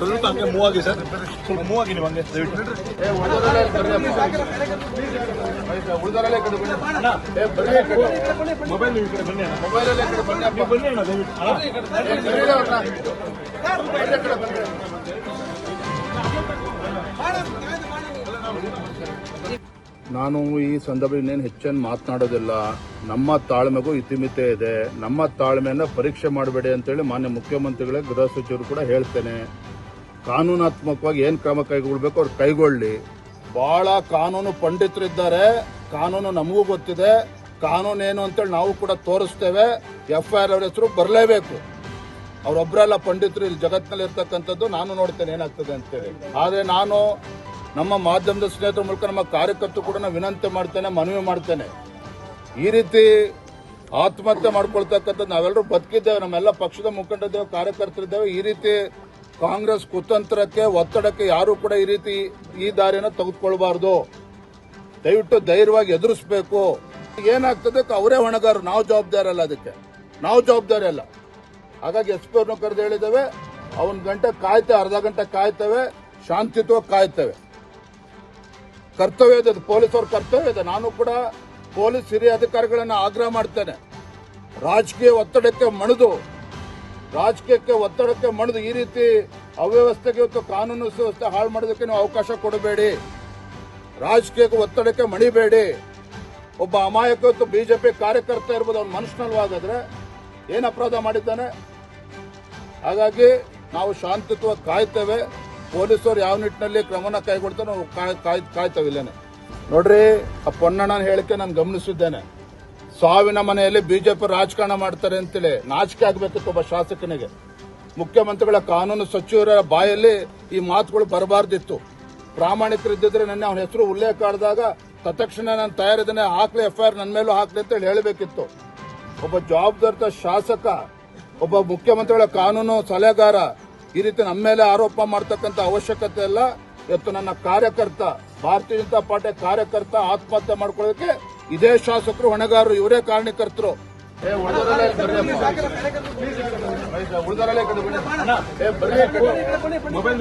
Move ಆಗಿ sir. ಸ್ವಲ್ಪ move ಆಗಿ ಹಂಗೆ ನಾನು ಈ ಸಂದರ್ಭ ಇನ್ನೇನು ಹೆಚ್ಚೇನು ಮಾತನಾಡೋದಿಲ್ಲ. ನಮ್ಮ ತಾಳ್ಮೆಗೂ ಇತಿಮಿತೆ ಇದೆ. ನಮ್ಮ ತಾಳ್ಮೆಯನ್ನು ಪರೀಕ್ಷೆ ಮಾಡಬೇಡಿ ಅಂತೇಳಿ ಮಾನ್ಯ ಮುಖ್ಯಮಂತ್ರಿಗಳೇ ಗೃಹ ಸಚಿವರು ಕೂಡ ಹೇಳ್ತೇನೆ. ಕಾನೂನಾತ್ಮಕವಾಗಿ ಏನು ಕ್ರಮ ಕೈಗೊಳ್ಬೇಕು ಅವ್ರು ಕೈಗೊಳ್ಳಿ. ಬಹಳ ಕಾನೂನು ಪಂಡಿತರಿದ್ದಾರೆ ಕಾನೂನು ನಮಗೂ ಗೊತ್ತಿದೆ. ಕಾನೂನು ಏನು ಅಂತೇಳಿ ನಾವು ಕೂಡ ತೋರಿಸ್ತೇವೆ. ಎಫ್ ಐ ಆರ್ ಅವ್ರ ಹೆಸರು ಬರಲೇಬೇಕು. ಅವರೊಬ್ಬರೆಲ್ಲ ಪಂಡಿತರು ಇಲ್ಲಿ ಜಗತ್ತಿನಲ್ಲಿ ಇರ್ತಕ್ಕಂಥದ್ದು ನಾನು ನೋಡ್ತೇನೆ ಏನಾಗ್ತದೆ ಅಂತೇಳಿ. ಆದರೆ ನಾನು ನಮ್ಮ ಮಾಧ್ಯಮದ ಸ್ನೇಹಿತರ ಮೂಲಕ ನಮ್ಮ ಕಾರ್ಯಕರ್ತರು ಕೂಡ ನಾನು ವಿನಂತಿ ಮಾಡ್ತೇನೆ, ಮನವಿ ಮಾಡ್ತೇನೆ. ಈ ರೀತಿ ಆತ್ಮಹತ್ಯೆ ಮಾಡ್ಕೊಳ್ತಕ್ಕಂಥದ್ದು ನಾವೆಲ್ಲರೂ ಬದುಕಿದ್ದೇವೆ. ನಮ್ಮೆಲ್ಲ ಪಕ್ಷದ ಮುಖಂಡರಿದ್ದೇವೆ, ಕಾರ್ಯಕರ್ತರಿದ್ದೇವೆ. ಈ ರೀತಿ ಕಾಂಗ್ರೆಸ್ ಕುತಂತ್ರಕ್ಕೆ ಒತ್ತಡಕ್ಕೆ ಯಾರು ಕೂಡ ಈ ರೀತಿ ಈ ದಾರಿನ ತೆಗೆದುಕೊಳ್ಬಾರ್ದು. ದಯವಿಟ್ಟು ಧೈರ್ಯವಾಗಿ ಎದುರಿಸಬೇಕು. ಏನಾಗ್ತದೆ? ಅವರೇ ಹೊಣೆಗಾರರು. ನಾವು ಜವಾಬ್ದಾರಿ ಅಲ್ಲ ಅದಕ್ಕೆ. ನಾವು ಜವಾಬ್ದಾರಿ ಅಲ್ಲ. ಹಾಗಾಗಿ ಎಸ್ ಪಿ ಅವ್ರನ್ನ ಕರೆದು ಹೇಳಿದ್ದೇವೆ. ಅವನ ಗಂಟೆ ಕಾಯ್ತೇವೆ, ಅರ್ಧ ಗಂಟೆ ಕಾಯ್ತೇವೆ, ಶಾಂತಿಯುತವಾಗಿ ಕಾಯ್ತೇವೆ. ಕರ್ತವ್ಯ ಇದೆ ಪೊಲೀಸವ್ರ ಕರ್ತವ್ಯ ಇದೆ. ನಾನು ಕೂಡ ಪೊಲೀಸ್ ಹಿರಿಯ ಅಧಿಕಾರಿಗಳನ್ನ ಆಗ್ರಹ ಮಾಡ್ತೇನೆ. ರಾಜಕೀಯ ಒತ್ತಡಕ್ಕೆ ಮಣಿದು ರಾಜಕೀಯಕ್ಕೆ ಒತ್ತಡಕ್ಕೆ ಮಣಿದು ಈ ರೀತಿ ಅವ್ಯವಸ್ಥೆಗೆ ಇವತ್ತು ಕಾನೂನು ಸುವ್ಯವಸ್ಥೆ ಹಾಳು ಮಾಡೋದಕ್ಕೆ ನೀವು ಅವಕಾಶ ಕೊಡಬೇಡಿ. ರಾಜಕೀಯಕ್ಕೆ ಒತ್ತಡಕ್ಕೆ ಮಣಿಬೇಡಿ. ಒಬ್ಬ ಅಮಾಯಕ ಇವತ್ತು ಬಿಜೆಪಿ ಕಾರ್ಯಕರ್ತ ಇರ್ಬೋದು, ಅವ್ನ ಮನುಷ್ಯನಲ್ವಾಗಾದ್ರೆ ಏನು ಅಪರಾಧ ಮಾಡಿದ್ದಾನೆ? ಹಾಗಾಗಿ ನಾವು ಶಾಂತಿಯುತವಾಗಿ ಕಾಯ್ತೇವೆ. ಪೊಲೀಸರು ಯಾವ ನಿಟ್ಟಿನಲ್ಲಿ ಕ್ರಮನ ಕೈಗೊಳ್ತಾರೆ ನಾವು ಕಾಯ್ ಕಾಯ್, ಕಾಯ್ತೇವೆ ಇಲ್ಲೇನೆ. ನೋಡ್ರಿ, ಆ ಪೊನ್ನಣ್ಣನ ಹೇಳಿಕೆ ನಾನು ಗಮನಿಸಿದ್ದೇನೆ. ಸಾವಿನ ಮನೆಯಲ್ಲಿ ಬಿಜೆಪಿ ರಾಜಕಾರಣ ಮಾಡ್ತಾರೆ ಅಂತೇಳಿ ನಾಚಿಕೆ ಆಗ್ಬೇಕಿತ್ತು ಒಬ್ಬ ಶಾಸಕನಿಗೆ. ಮುಖ್ಯಮಂತ್ರಿಗಳ ಕಾನೂನು ಸಚಿವರ ಬಾಯಲ್ಲಿ ಈ ಮಾತುಗಳು ಬರಬಾರ್ದಿತ್ತು. ಪ್ರಾಮಾಣಿಕರಿದ್ದಿದ್ರೆ ನನ್ನ ಅವನ ಹೆಸರು ಉಲ್ಲೇಖ ಆಡಿದಾಗ ತತ್ಕ್ಷಣ ನಾನು ತಯಾರಿದ್ದೇನೆ ಹಾಕ್ಲಿ ಎಫ್ ಐ ಆರ್ ನನ್ನ ಮೇಲೂ ಹಾಕ್ಲಿ ಅಂತೇಳಿ ಹೇಳಬೇಕಿತ್ತು. ಒಬ್ಬ ಜವಾಬ್ದಾರಿತ ಶಾಸಕ, ಒಬ್ಬ ಮುಖ್ಯಮಂತ್ರಿಗಳ ಕಾನೂನು ಸಲಹೆಗಾರ ಈ ರೀತಿ ನಮ್ಮ ಮೇಲೆ ಆರೋಪ ಮಾಡ್ತಕ್ಕಂಥ ಅವಶ್ಯಕತೆ ಇಲ್ಲ. ಇವತ್ತು ನನ್ನ ಕಾರ್ಯಕರ್ತ, ಭಾರತೀಯ ಜನತಾ ಪಾರ್ಟಿ ಕಾರ್ಯಕರ್ತ ಆತ್ಮಹತ್ಯೆ ಮಾಡ್ಕೊಳ್ಳೋದಕ್ಕೆ ಇದೇ ಶಾಸಕರು ಹೊಣೆಗಾರರು ಇವರೇ ಕಾರಣಕರ್ತರು. ಮೊಬೈಲ್